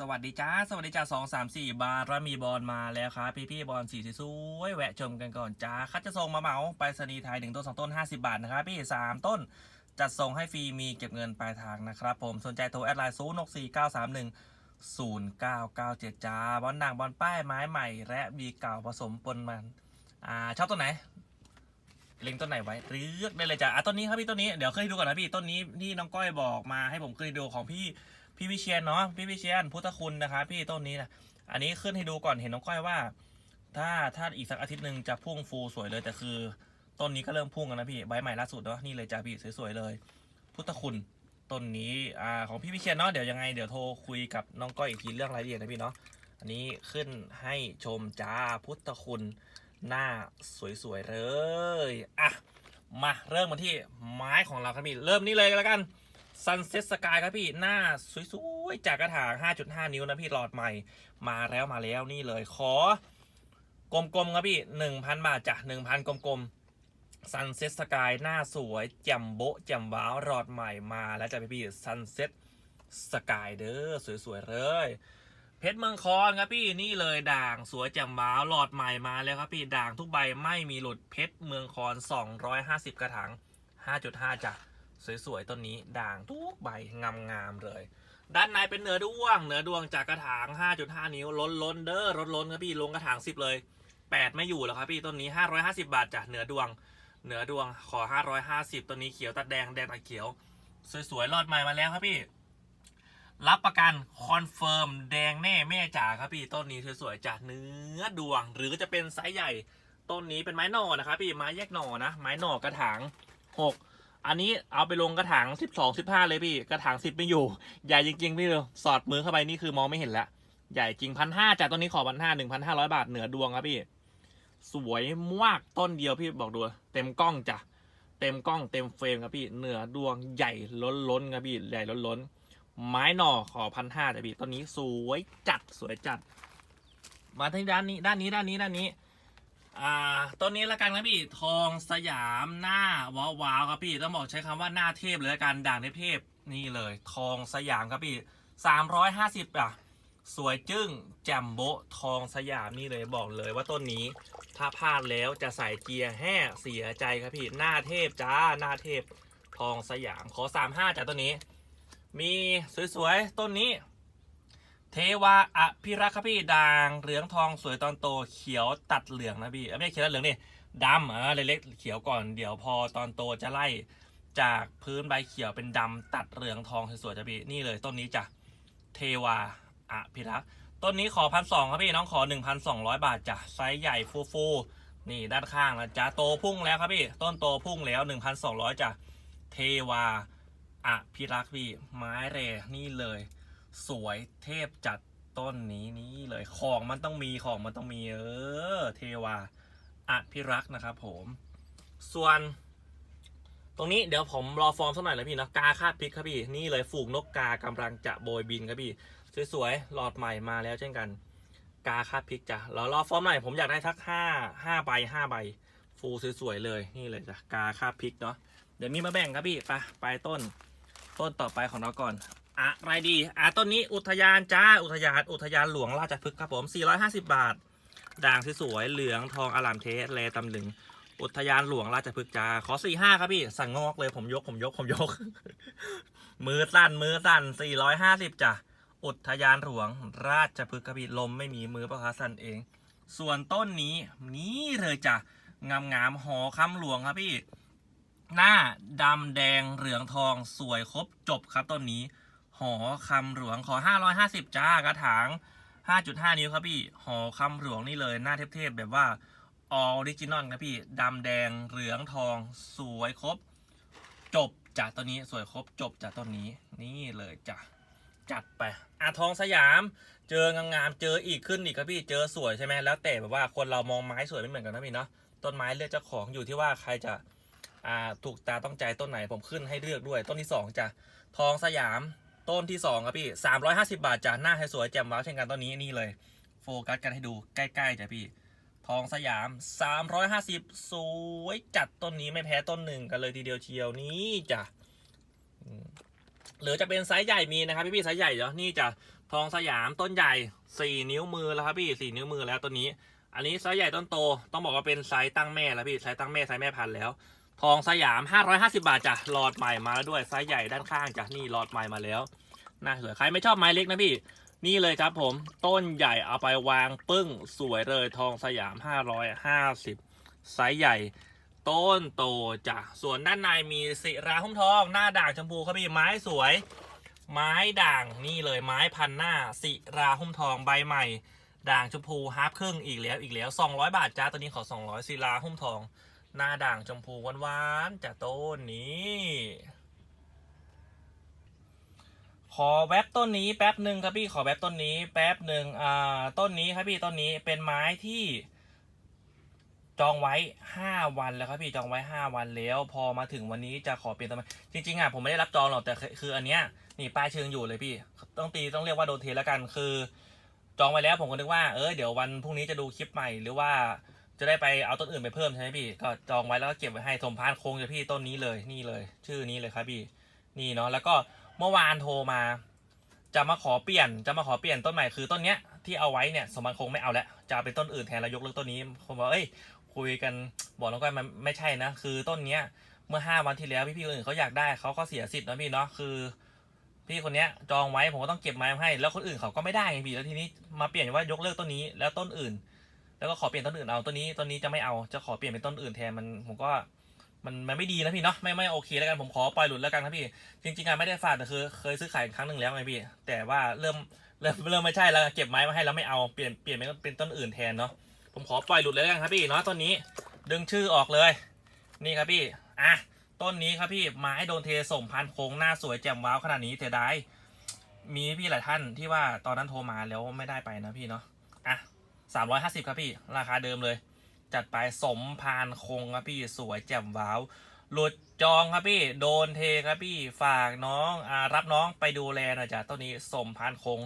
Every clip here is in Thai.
สวัสดีจ้า สวัสดีจ้าสองสามสี่บาร์มีบอลมาแล้วครับ พี่พี่ๆบอลสีสวยแวะชมกันก่อนจ้าคัดจะส่งมาเหมาไปรษณีย์ไทยหนึ่งต้นสองต้นห้าสิบาทนะครับพี่สามต้นจัดส่งให้ฟรีมีเก็บเงินปลายทางนะครับผมสนใจโทรแอดไลน์ศูนย์หกสี่เก้าสามหนึ่งศูนย์เก้าเก้าเจ็ดจ้าบอลด่างบอลป้ายไม้ใหม่ และมีเก่าผสมปนมันอ่าชอบต้นไหนเล็งต้นไหนไว้เลือกได้เลยจ้ะอะต้นนี้ครับพี่ต้นนี้เดี๋ยวขึ้นดูก่อนนะพี่ต้นนี้ที่น้องก้อยบอกมาให้ผมขึ้นดูของพี่ พี่วิเชียนเนาะพี่วิเชียนพุทธคุณนะครับพี่ต้นนี้นะอันนี้ขึ้นให้ดูก่อนเห็นน้องก้อยว่า ถ้าถ้าอีกสักอาทิตย์หนึ่งจะพุ่งฟูสวยเลยแต่คือ ต้นนี้ก็เริ่มพุ่งกันนะพี่ใบใหม่ล่าสุดเนาะนี่เลยจ้ะพี่สวยๆเลย พุทธคุณต้นนี้อ่าของพี่วิเชียนเนาะเดี๋ยวยังไงเดี๋ยวโทรคุยกับน้องก้อยอีกทีเรื่องรายละเอียดนะพี่เนาะอันนี้ขึ้นให้ชมจ้าพุทธคุณหน้าสวยๆเลยอะมาเริ่มมาที่ไม้ของเราครับพี่เริ่มนี่เลยกันแล้วกัน Sunset Sky ครับพี่หน้าสวยๆ จากกระถาง 5.5 นิ้วนะพี่หลอดใหม่ มาแล้วมาแล้วนี่เลยขอกลมๆครับพี่ 1,000 บาทจ้ะ1,000 กลมๆ Sunset Sky หน้าสวยแจ่มโบะแจ่มว้าวหลอดใหม่มาแล้วจ้ะพี่พี่ Sunset Sky เด้อสวยๆเลยเพชรเมืองคอนครับพี่นี่เลยด่างสวยแจ่มว้าวหลอดใหม่มาแล้วครับพี่ด่างทุกใบไม่มีหลุดเพชรเมืองคอน 250 กระถาง5.5จ้ะ สวยๆต้นนี้ด่างทุกใบงามๆเลย ด้านในเป็นเนื้อด้วง เนื้อดวงจากกระถาง 5.5 นิ้วล้นล้นๆเด้อล้นล้นครับพี่ลงกระถาง10 เลย 8 ไม่อยู่แล้วครับพี่ต้นนี้ 550 บาทจ้ะเนื้อดวง เนื้อดวงขอ 550ต้นนี้เขียวตัดแดงแดงตัดเขียว สวยๆรอดใหม่มาแล้วครับพี่รับประกันคอนเฟิร์มแดงแน่แม่จ๋าครับพี่ต้นนี้สวยๆจากเนื้อดวง หรือจะเป็นไซส์ใหญ่ ต้นนี้เป็นไม้หน่อนะครับพี่ไม้แยกหน่อนะไม้หน่อกระถางหก อันนี้เอาไปลงกระถางสิบสองสิบห้าเลยพี่ กระถางสิบไม่อยู่ ใหญ่จริงๆพี่เลยสอดมือเข้าไปนี่คือมองไม่เห็นละ ใหญ่จริงพันห้าจากต้นนี้ขอพันห้าหนึ่งพันห้าร้อยบาทเหนือดวงครับพี่ สวยมากต้นเดียวพี่บอกดู เต็มกล้องจ้ะ เต็มกล้องเต็มเฟรมครับพี่ เหนือดวงใหญ่ล้นล้นครับพี่ใหญ่ล้นล้นไม้หน่อขอพันห้าแต่พี่ต้นนี้สวยจัดสวยจัด มาที่ด้านนี้ด้านนี้ด้านนี้ด้านนี้ อ่าต้นนี้ละกันครับพี่ทองสยามหน้าว้าวาครับพี่ต้องบอกใช้คำว่าหน้าเทพเลยละกันด่างเทพนี่เลย ทองสยามครับพี่สามร้อยห้าสิบอะสวยจึ้งแจ่มโบทองสยามนี่เลยบอกเลยว่าต้นนี้ถ้าพลาดแล้วจะใส่เกียร์แห่เสียใจครับพี่หน้าเทพจ้าหน้าเทพทองสยามขอสามห้าจากต้นนี้ มีสวยๆต้นนี้ เทวาอภิรักษ์ครับพี่ด่างเหลืองทองสวยตอนโตเขียวตัดเหลืองนะพี่ไม่ใช่เขียวตัดเหลืองนี่ดำอ่าเล็กๆเขียวก่อนเดี๋ยวพอตอนโตจะไล่จากพื้นใบเขียวเป็นดำตัดเหลืองทองสวยๆจ้ะพี่นี่เลยต้นนี้จ้ะเทวาอภิรักษ์ต้นนี้ขอพันสองครับพี่น้องขอหนึ่งพันสองร้อยบาทจ้ะไซส์ใหญ่ฟูๆนี่ด้านข้างนะจ้ะโตพุ่งแล้วครับพี่ต้นโตพุ่งแล้วหนึ่งพันสองร้อยจ้ะเทวาอภิรักษ์พี่ไม้เรนี่เลย สวยเทพจัดต้นนี้นี่เลยของมันต้องมีของมันต้องมีเออเทวาอภิรักษ์นะครับผม ส่วน ตรงนี้เดี๋ยวผมรอฟอร์มสักหน่อยนะพี่นะกาคาดพิกครับพี่นี่เลยฝูงนกกากำลังจะโบยบินครับพี่สวยๆหลอดใหม่มาแล้วเช่นกัน กาคาดพิกจ้ะเรารอฟอร์มหน่อยผมอยากได้ทักห้าห้าใบห้าใบ ฟูสวยๆเลยนี่เลยจ้ะกาคาดพิกเนาะเดี๋ยวมีมาแบ่งครับพี่ไปไปต้น ต้นต่อไปของเราก่อน อะไรดีอะต้นนี้อุทยานจ้าอุทยานอุทยานหลวงราชพฤกษ์ครับผม 450 บาท ด่างสวยเหลืองทองอลามเทสแลตำลึง อุทยานหลวงราชพฤกษ์จ้าขอ45ครับพี่ สั่งงอกเลยผมยกผมยกผมยก มือสั่นมือสั่น 450จ้ะอุทยานหลวงราชพฤกษ์ครับพี่ลมไม่มีมือประคาสั่นเอง ส่วนต้นนี้นี่เลยจ้ะงามงามหอคำหลวงครับพี่ หน้าดำแดงเหลืองทองสวยครบจบครับต้นนี้ หอคำหลวงขอ 550 จ้ากระถาง 5.5 นิ้วครับพี่ หอคำหลวงนี่เลยหน้าเทพๆแบบว่าออริจินอลครับพี่ดำแดงเหลืองทอง สวยครบ จบจากต้นนี้สวยครบจบจากต้นนี้ นี่เลยจ้ะจัดไปอะทองสยาม เจองามๆเจออีกขึ้นอีกครับพี่เจอสวยใช่ไหมแล้วแต่แบบว่าคนเรามองไม้สวยไม่เหมือนกันนะพี่เนาะต้นไม้เลือกเจ้าของอยู่ที่ว่าใครจะอ่าถูกตาต้องใจต้นไหนผมขึ้นให้เลือกด้วย ต้นที่สองจ้ะทองสยาม ต้นที่สองครับพี่สามร้อยห้าสิบาทจ้ะหน้าให้สวยแจ่มว้าวเช่นกันต้นนี้นี่เลย โฟกัสกันให้ดูใกล้ๆจ้ะพี่ ทองสยามสามร้อยห้าสิบสวยจัดต้นนี้ไม่แพ้ต้นหนึ่งกันเลยทีเดียวเชียวนี่จ้ะหรือจะเป็นไซส์ใหญ่มีนะครับพี่พี่ไซส์ใหญ่เนาะนี่จ้ะทองสยามต้นใหญ่สี่นิ้วมือแล้วครับพี่สี่นิ้วมือแล้วตัวนี้ อันนี้ไซส์ใหญ่ต้นโต ต้องบอกว่าเป็นไซส์ตั้งแม่แล้วพี่ไซส์ตั้งแม่ไซส์แม่พันธุ์แล้ว ทองสยาม 550 บาทจ้ะหลอดใหม่มาแล้วด้วยไซส์ใหญ่ด้านข้างจ้ะนี่หลอดใหม่มาแล้วน่าสวยใครไม่ชอบไม้เล็กนะพี่ นี่เลยครับผมต้นใหญ่เอาไปวางปึ้งสวยเลยทองสยาม 550 ไซส์ใหญ่ต้นโตจ้ะส่วนด้านในมีศิราหุ้มทอง หน้าด่างชมพูครับพี่ไม้สวย ไม้ด่างนี่เลยไม้พันหน้าศิราหุ้มทองใบใหม่ ด่างชมพูฮาร์ปครึ่งอีกแล้วอีกแล้ว 200 บาทจ้าตัวนี้ขอ 200ศิลาหุ้มทอง หน้าด่างชมพูหวานๆจากต้นนี้ ขอแวบต้นนี้แป๊บหนึ่งครับพี่ขอแวบต้นนี้ แป๊บหนึ่งอ่าต้นนี้ครับพี่ต้นนี้เป็นไม้ที่ จองไว้5วันแล้วครับพี่จองไว้5วันแล้ว พอมาถึงวันนี้จะขอเปลี่ยนต้นไม้จริงๆอะผมไม่ได้รับจองหรอกแต่คือคืออันเนี้ยนี่ป้ายเชิงอยู่เลยพี่ ต้องตีต้องเรียกว่าโดนเทแล้วกันคือ จองไว้แล้วผมก็นึกว่าเออเดี๋ยววันพรุ่งนี้จะดูคลิปใหม่หรือว่า จะได้ไปเอาต้นอื่นไปเพิ่มใช่ไหมพี่ก็จองไว้แล้วก็เก็บไว้ให้สมพานโคงจะพี่ต้นนี้เลยนี่เลย ชื่อนี้เลยครับพี่นี่เนาะแล้วก็เมื่อวานโทรมา จะมาขอเปลี่ยนจะมาขอเปลี่ยนต้นใหม่คือต้นเนี้ยที่เอาไว้เนี่ยสมพานโคงไม่เอาแล้วจะเป็นต้นอื่นแทนแล้วยกเลิกต้นนี้ผมบอกเอ้ยคุยกันบอกน้องก้อยมันไม่ใช่นะคือต้นเนี้ยเมื่อห้าวันที่แล้วพี่ๆคนอื่นเขาอยากได้เขาก็เสียสิทธิ์นะพี่เนาะคือพี่คนเนี้ยจองไว้ผมก็ต้องเก็บไม้มาให้ แล้วคนอื่นเขาก็ไม่ได้ไงพี่แล้วทีนี้มาเปลี่ยนว่ายกเลิกต้นนี้แล้วต้นอื่น แล้วก็ขอเปลี่ยนต้นอื่นเอาต้นนี้ต้นนี้จะไม่เอาจะขอเปลี่ยนเป็นต้นอื่นแทนมันผมก็มันมันไม่ดีนะพี่เนาะไม่ไม่โอเคแล้วกันผมขอปล่อยหลุดแล้วกันครับพี่ จริงๆอะไม่ได้ฝากแต่คือเคยซื้อขายครั้งหนึ่งแล้วไงพี่ แต่ว่าเริ่มเริ่มเริ่มไม่ใช่แล้วเก็บไม้มาให้แล้วไม่เอาเปลี่ยนเปลี่ยนเป็นเป็นต้นอื่นแทนเนาะผมขอปล่อยหลุดเลยแล้วกันครับพี่เนาะต้นนี้ดึงชื่อออกเลย นี่ครับพี่อะต้นนี้ครับพี่ไม้โดนเทส่งพันโค้งหน้าสวยแจ่มว้าวขนาดนี้เสียดายมีพี่หลายท่านที่ว่าตอนนั้นโทรมาแล้วไม่ได้ไปนะพี่เนาะอะ สามร้อยห้าสิบครับพี่ ราคาเดิมเลย จัดไปสมพานคงครับพี่สวยแจ่มว้าว หลุดจองครับพี่ โดนเทครับพี่ ฝากน้องอรับน้องไปดูแลหน่อยจ้ะต้นนี้สมพานคง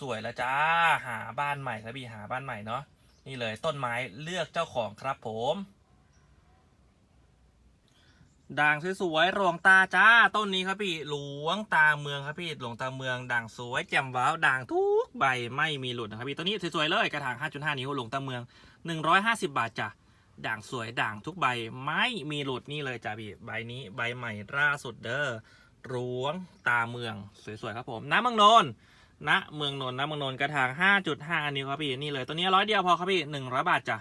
สวยๆแล้วจ้า หาบ้านใหม่ครับพี่ หาบ้านใหม่เนาะ นี่เลยต้นไม้เลือกเจ้าของครับผม ด่างสวยๆหลวงตาจ้า ต้นนี้ครับพี่หลวงตาเมืองครับพี่หลวงตาเมืองด่างสวยแจ่มว้าวด่างทุกใบไม่มีหลุดนะครับพี่ต้นนี้สวยๆเลยกระถาง 5.5 นิ้วหลวงตาเมือง 150 บาทจ้ะด่างสวยด่างทุกใบไม่มีหลุดนี่เลยจ้ะพี่ใบนี้ใบใหม่ล่าสุดเด้อหลวงตาเมืองสวยๆครับผมน้ำเมืองนนท์ณเมืองนนท์ณเมืองนนท์กระถาง 5.5 นิ้วครับพี่นี่เลยตัวนี้ร้อยเดียวพอครับพี่100บาทจ้ะ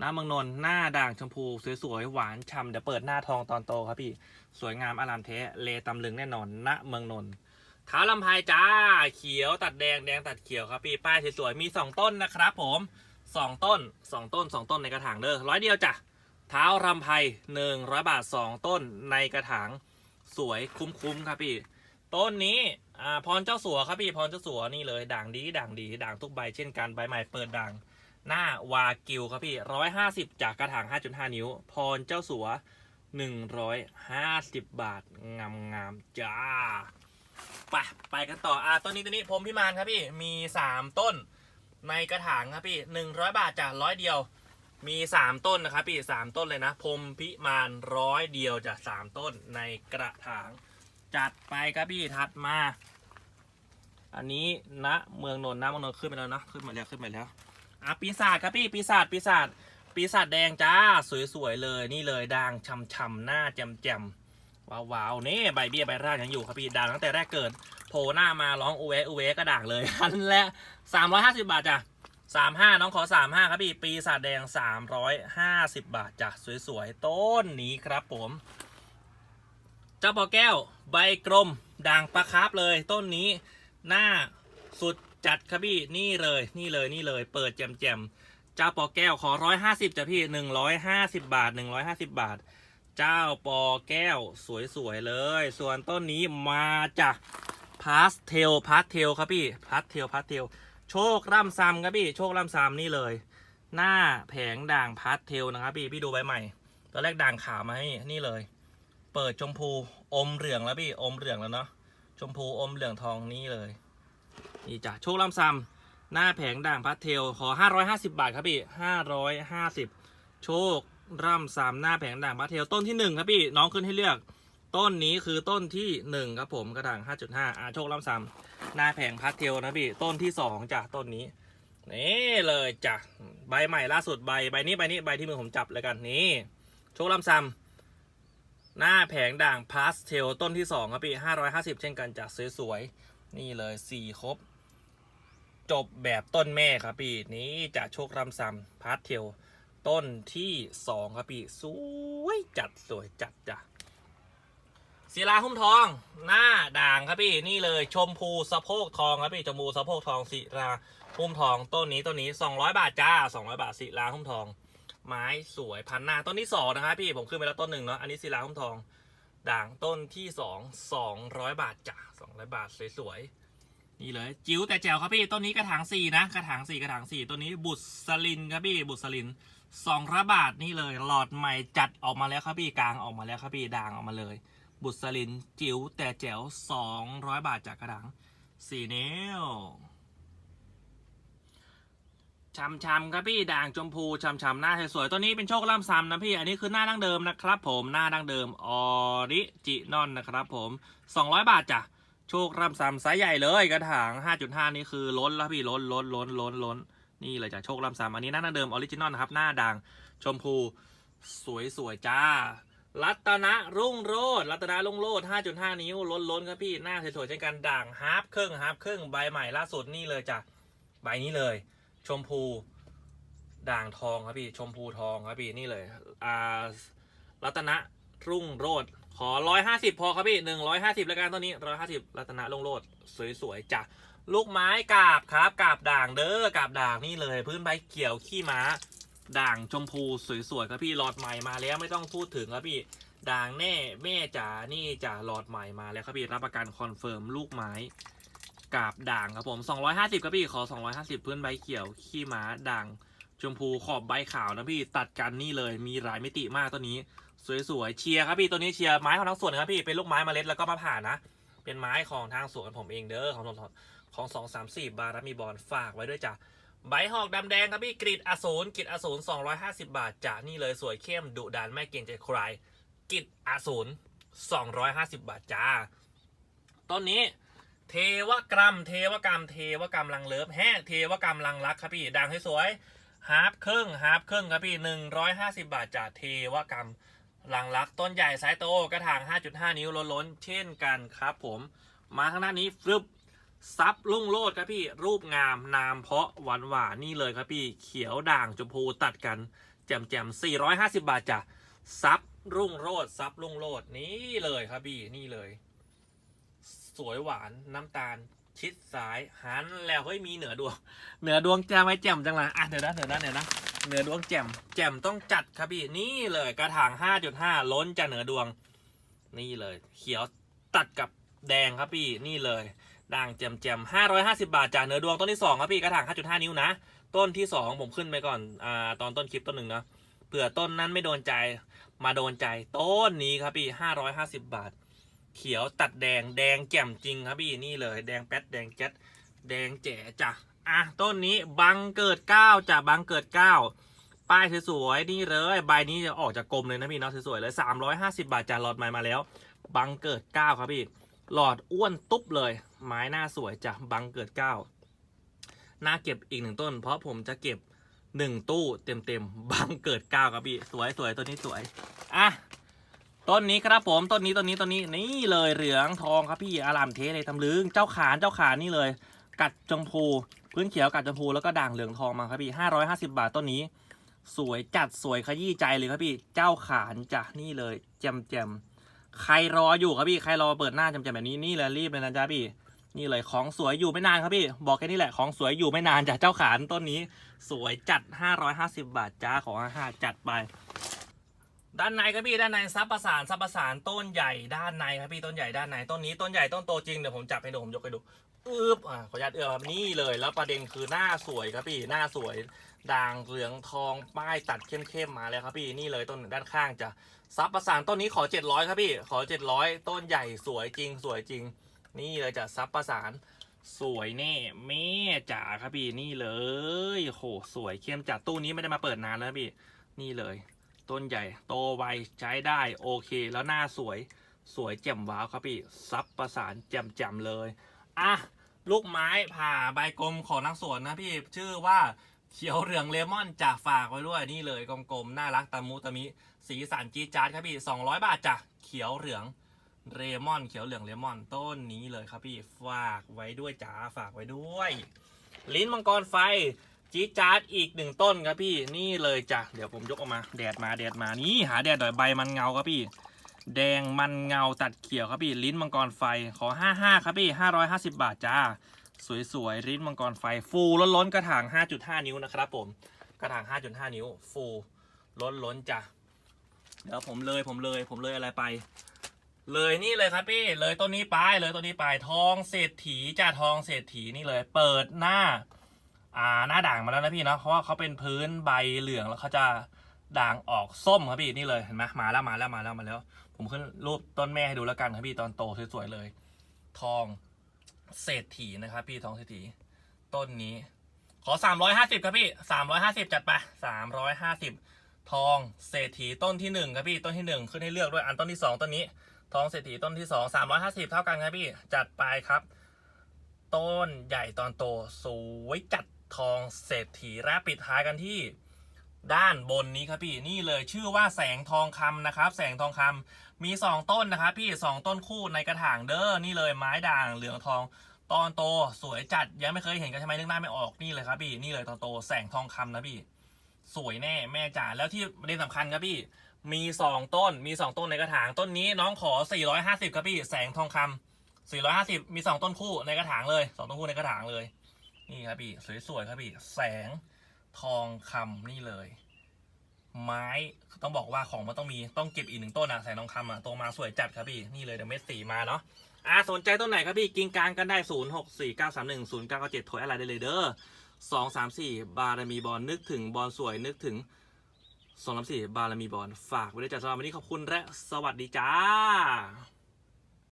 น้ำเมืองนนท์หน้าด่างชมพู สวยๆ หวานฉ่ำเดี๋ยวเปิดหน้าทองตอนโตครับพี่ สวยงามอารามเทะเลตำลึงแน่นอนณเมืองนนท์ท้าลำไพจ้า เขียวตัดแดงแดงตัดเขียวครับพี่ ป้ายสวยๆ มีสองต้นนะครับผมสองต้นสองต้นสองต้นในกระถางเด้อร้อยเดียวจ้ะเท้าลำไพหนึ่งร้อยบาทสองต้นในกระถางสวยคุ้มๆครับพี่ ต้นนี้อ่าพรเจ้าสัวครับพี่พรเจ้าสัวนี่เลยด่างดีด่างดีด่างทุกใบเช่นกันใบใหม่เปิดด่าง หน้าวากิวครับพี่ร้อยห้าสิบจากกระถางห้าจุดห้านิ้ว พรเจ้าสัวหนึ่งร้อยห้าสิบบาท งามงามๆจ้าไปไปกันต่ออะต้นนี้ต้นนี้ผมพิมานครับพี่มีสามต้นในกระถางครับพี่หนึ่งร้อยบาทจากร้อยเดียว มีสามต้นนะครับพี่สามต้นเลยนะพรมพิมานร้อยเดียวจากสามต้นในกระถาง จัดไปครับพี่ถัดมา อันนี้ณเมืองนนท์นะเมืองนนท์ขึ้นไปแล้วนะขึ้นมาแล้วขึ้นมาแล้ว อะปีศาจครับพี่ปีศาจปีศาจปีศาจแดงจ้า สวยๆเลยนี่เลยด่างช่ำๆหน้าแจ่มๆว้าวๆนี่ใบเบี้ยใบรางยังอยู่ครับพี่ด่างตั้งแต่แรกเกิดโผล่หน้ามาร้องอูเวอูเวก็ด่างเลยอันละสามร้อยห้าสิบาทจ้ะสามห้าน้องขอสามห้าครับพี่ปีศาจแดงสามร้อยห้าสิบบาทจ้ะสวยๆต้นนี้ครับผมเจ้าปอแก้วใบกลมด่างปลาคร์ฟเลยต้นนี้หน้าสุด จัดครับพี่นี่เลยนี่เลยนี่เลย เปิดแจมแจมเจ้าปอแก้วขอร้อยห้าสิบจ้ะพี่หนึ่งร้อยห้าสิบบาทหนึ่งร้อยห้าสิบบาท เจ้าปอแก้วสวยๆเลย ส่วนต้นนี้มาจากพาสเทลพาสเทลครับพี่พาสเทลพาสเทลโชคร่ำซ้ำครับพี่โชคร่ำซ้ำนี่เลย หน้าแผงด่างพาสเทลนะครับพี่พี่ดูใบใหม่ตอนแรกด่างขาวมาให้นี่เลย เปิดชมพูอมเหลืองแล้วพี่อมเหลืองแล้วเนาะชมพูอมเหลืองทองนี่เลย นี่จ้ะโชคลำซำหน้าแผงด่างพัดเทลขอ 550 บาทครับพี่ 550 โชคร่ำซำหน้าแผงด่างพัดเทลต้นที่หนึ่งครับพี่น้องขึ้นให้เลือก ต้นนี้คือต้นที่หนึ่งครับผมกระถาง 5.5อาโชคลำซ้ำหน้าแผงพัดเทลนะพี่ต้นที่สองจ้ะต้นนี้นี่เลยจ้ะใบใหม่ล่าสุดใบใบนี้ใบนี้ใบที่มือผมจับเลยกันนี่โชคลำซ้ำหน้าแผงด่างพาสเทลต้นที่สองครับพี่550 เช่นกันจ้ะสวยๆนี่เลยสี่ครบ จบแบบต้นแม่ครับพี่ นี้จะโชคลำซ้ำพาสเทลต้นที่สองครับพี่ สวยจัดสวยจัดจ้ะศิลาหุ้มทอง หน้าด่างครับพี่ นี่เลยชมพูสะโพกทองครับพี่ ชมพูสะโพกทองศิลาหุ้มทองต้นนี้ต้นนี้ 200 บาทจ้า 200 บาทศิลาหุ้มทอง ไม้สวยพันหน้าต้นที่สองนะครับพี่ผมขึ้นไปแล้วต้นหนึ่งเนาะอันนี้ศิลาหุ้มทอง ด่างต้นที่สอง200 บาทจ้า200 บาทสวยๆ นี่เลย จิ๋วแต่แจ๋วครับพี่ต้นนี้กระถางสี่นะกระถางสี่กระถางสี่ต้นนี้บุษลินครับพี่บุษลิน200บาทนี่เลยหลอดใหม่จัดออกมาแล้วครับพี่กลางออกมาแล้วครับพี่ด่างออกมาเลย บุษลินจิ๋วแต่แจ๋วสองร้อยบาทจากกระดังสี่นิ้วชำชำๆครับพี่ด่างชมพูชำชำๆหน้าสวยๆตัวนี้เป็นโชคล่ำซ้ำนะพี่ อันนี้คือหน้าดั้งเดิมนะครับ ผมหน้าดั้งเดิมออริจินอนนะครับ ผมสองร้อยบาทจ้ะ โชคล่ำซ้ำไซส์ใหญ่เลยกระถางห้าจุดห้านี่คือล้นแล้วพี่ล้นล้นล้นล้นล้นนี่เลยจ้ะโชคล่ำซ้ำอันนี้หน้าเดิมออริจินอลนะครับ หน้าด่างชมพูสวยๆจ้า รัตนะรุ่งโรดรัตนะรุ่งโรด5.5 นิ้วล้นล้นครับพี่หน้าสวยๆเช่นกันด่างฮาร์ปครึ่งฮาร์ปครึ่งใบใหม่ล่าสุดนี่เลยจ้ะใบนี้เลย ชมพูด่างทองครับพี่ชมพูทองครับพี่นี่เลยอ่ารัตนะรุ่งโรด ขอ150พอครับพี่150แล้วกันตัวนี้150รัตนะรุ่งโรดสวยๆจ้ะลูกไม้กาบครับกาบด่างเด้อกาบด่างนี่เลย พื้นใบเขียวขี้ม้า ด่างชมพูสวยๆครับพี่หลอดใหม่มาแล้วไม่ต้องพูดถึงครับพี่ด่างแน่แม่จ๋านี่จ๋าหลอดใหม่มาแล้วครับพี่รับประกันคอนเฟิร์มลูกไม้กาบด่างครับผม 250ครับพี่ขอ 250 พื้นใบเขียวขี้ม้าด่างชมพูขอบใบขาวนะพี่ตัดกันนี่เลยมีหลายมิติมากตัวนี้ สวยๆเชียร์ครับพี่ตัวนี้เชียร์ไม้ของทั้งสวนครับพี่เป็นลูกไม้เมล็ดแล้วก็มาผ่านนะ เป็นไม้ของทางสวนผมเองเด้อของของสองสามสี่บาร์มีบอลฝากไว้ด้วยจ้ะใบหอกดำแดงครับพี่กรีดอสูรกรีดอสูร250 บาทจ้านี่เลยสวยเข้มดุดันไม่เกรงใจใครกรีดอสูร250 บาทจ้าต้นนี้เทวกรรม เทวกรรม เทวกรรมลังเลิฟแห้เทวกรรมลังรักครับพี่ดังให้สวยฮาร์ปครึ่งฮาร์ปครึ่งครับพี่150 บาทจ้าเทวกรรม หลังรักต้นใหญ่สายโตกระถาง 5.5 นิ้วล้นๆเช่นกันครับผมมาทางด้านี้ฟึบซับลุ่งโลดครับพี่รูปงามนามเพาะหวานหวานนี่เลยครับพี่ เขียวด่างชมพูตัดกัน แจ่มแจ่ม450 บาทจ้ะซับรุ่งโรดซับรุ่งโรดนี่เลยครับพี่นี่เลย สวยหวานน้ำตาลชิดซ้ายหันแล้วเฮ้ยมีเหนือดวง เหนือดวงจ่มไว้แจ่มจังเลยอะเดี๋ยวนะเดี๋ยวนะเดี๋ยวนะ เหนือดวงแจ่มแจ่มต้องจัดครับพี่นี่เลยกระถาง 5.5 ล้นจะเหนือดวง นี่เลย เขียวตัดกับแดงครับพี่นี่เลยด่างแจ่มแจ่มห้าร้อยห้าสิบาทจากเนื้อดวงต้นที่สองครับพี่กระถางห้าจุดห้านิ้วนะ ต้นที่สองผมขึ้นไปก่อนอ่าตอนต้นคลิปต้นหนึ่งนะเผื่อต้นนั้นไม่โดนใจมาโดนใจต้นนี้ครับพี่ห้าร้อยห้าสิบาท เขียวตัดแดงแดงแจ่มจริงครับพี่นี่เลย แดงแป๊ดแดงแจ๊ดแดงแจ๋จ้ะ อะต้นนี้บังเกิดเก้าจ้ะบังเกิดเก้าป้ายสวยๆนี่เลยใบนี้จะออกจากกลมเลยนะพี่เนาะสวยๆเลยสามร้อยห้าสิบาทจากหลอดไม้มาแล้ว บังเกิดเก้าครับพี่หลอดอ้วนตุ๊บเลย ไม้หน้าสวยจ้ะบังเกิดเก้าน้าเก็บอีกหนึ่งต้น เพราะผมจะเก็บหนึ่งตู้เต็มๆบังเกิดเก้าครับพี่สวยสวยตัวนี้สวยอะต้นนี้ครับผมต้นนี้ต้นนี้ต้นนี้นี่เลยเหลืองทองครับพี่อารามเทเลยทำลึงเจ้าขานเจ้าขานนี่เลย กัดจมพู พื้นเขียวกัดจมพูแล้วก็ด่างเหลืองทองมาครับพี่ห้าร้อยห้าสิบาทต้นนี้ สวยจัดสวยขยี้ใจเลยครับพี่ เจ้าขานจ้ะนี่เลยแจมแจมใครรออยู่ครับพี่ใครรอเปิดหน้าจำๆแบบนี้นี่เลยรีบเลยนะจ๊ะพี่ นี่เลยของสวยอยู่ไม่นานครับพี่ บอกแค่นี้แหละของสวยอยู่ไม่นานจ้ะเจ้าขานต้นนี้ สวยจัด550บาทจ้าของอาหาจัดไปด้านในครับพี่ด้านในซับประสานซับประสานต้นใหญ่ด้านในครับพี่ต้นใหญ่ด้านในต้นนี้ต้นใหญ่ต้นโตจริงเดี๋ยวผมจับให้ดูผมยกให้ดู อึบอ่าขออนุญาตเอือมครับนี่เลย แล้วประเด็นคือหน้าสวยครับพี่หน้าสวยด่างเหลืองทองป้ายตัดเข้มๆมาแล้วครับพี่นี่เลยต้นด้านข้างจะซับประสานต้นนี้ขอ 700 ครับพี่ขอ 700 ต้นใหญ่สวยจริงสวยจริง นี่เลยจะซับประสานสวยแน่แม่จ๋าครับพี่นี่เลยโหสวยเข้มจัดตู้นี้ไม่ได้มาเปิดนานแล้วพี่ นี่เลย ต้นใหญ่โตไวใช้ได้โอเค แล้วหน้าสวยสวยแจ่มว้าวครับพี่ซับประสานแจ่มแจ่มๆเลย อะลูกไม้ผ่าใบกลมของนักสวนนะพี่ชื่อว่าเขียวเหลืองเลมอนจากฝากไว้ด้วยนี่เลยกลมๆน่ารักตามุตามิสีสันจี๊ดจ๊าดครับพี่200 บาทจ้ะเขียวเหลืองเลมอนเขียวเหลืองเลมอนต้นนี้เลยครับพี่ฝากไว้ด้วยจ้าฝากไว้ด้วย ลิ้นมังกรไฟจี๊ดจ๊าดอีกหนึ่งต้นครับพี่นี่เลยจ้ะเดี๋ยวผมยกออกมาแดดมาแดดมานี่หาแดดหน่อยใบมันเงาครับพี่ แดงมันเงาตัดเขียวครับพี่ ลิ้นมังกรไฟขอ 55 ครับพี่ 550 บาทจ้า สวยๆลิ้นมังกรไฟ ฟูล้นๆกระถาง 5.5 นิ้วนะครับผมกระถาง 5.5 นิ้ว ฟูล้นๆจ้ะเดี๋ยวผมเลยผมเลยผมเลยอะไรไป เลยนี่เลยครับพี่ เลยต้นนี้ไปเลยต้นนี้ไปทองเศรษฐีจ้าทองเศรษฐีนี่เลย เปิดหน้า อ่าหน้าด่างมาแล้วนะพี่เนาะเพราะว่าเขาเป็นพื้นใบเหลืองแล้วเขาจะด่างออกส้มครับพี่นี่เลยเห็นไหมมาแล้วมาแล้วมาแล้วมาแล้ว ผมขึ้นรูปต้นแม่ให้ดูแล้วกันครับพี่ตอนโตสวยๆเลย ทองเศรษฐีนะครับ พี่ทองเศรษฐีต้นนี้ ขอ350ครับพี่350จัดไป350ทองเศรษฐีต้นที่หนึ่งครับพี่ต้นที่หนึ่งขึ้นให้เลือกด้วยอันต้นที่สองต้นนี้ ทองเศรษฐีต้นที่สอง350เท่ากันครับพี่จัดไปครับ ต้นใหญ่ตอนโตสวยจัดทองเศรษฐีและปิดท้ายกันที่ ด้านบนนี้ครับพี่นี่เลยชื่อว่าแสงทองคำนะครับ แสงทองคำมีสองต้นนะครับ พี่สองต้นคู่ในกระถางเด้อนี่เลยไม้ด่างเหลืองทอง ตอนโตสวยจัดยังไม่เคยเห็นกันใช่ไหมนึกหน้าไม่ออกนี่เลยครับพี่นี่เลยตอนโตแสงทองคำนะพี่ สวยแน่แม่จ๋าแล้วที่ประเด็นสำคัญครับพี่ มีสองต้นมีสองต้นในกระถางต้นนี้น้องขอ 450ครับพี่แสงทองคำ450 มีสองต้นคู่ในกระถางเลยสองต้นคู่ในกระถางเลย นี่ครับพี่สวยๆครับพี่แสง ทองคำนี่เลย ไม้ต้องบอกว่าของมันต้องมีต้องเก็บอีกหนึ่งต้นอะแสงทองคำอะโตมาสวยจัดครับพี่นี่เลยเดอะเม็ดสีมาเนาะอ่าสนใจต้นไหนครับพี่กิงกลารกันได้ศูนย์หกสี่เก้าสามหนึ่งศูนย์เก้าเจ็ดโทรอะไรได้เลยเด้อสองสามสี่บารมีบอลนึกถึงบอลสวยนึกถึงสองสามสี่บารมีบอลฝากไว้ด้วยจ้าสำหรับวันนี้ขอบคุณและสวัสดีจ้า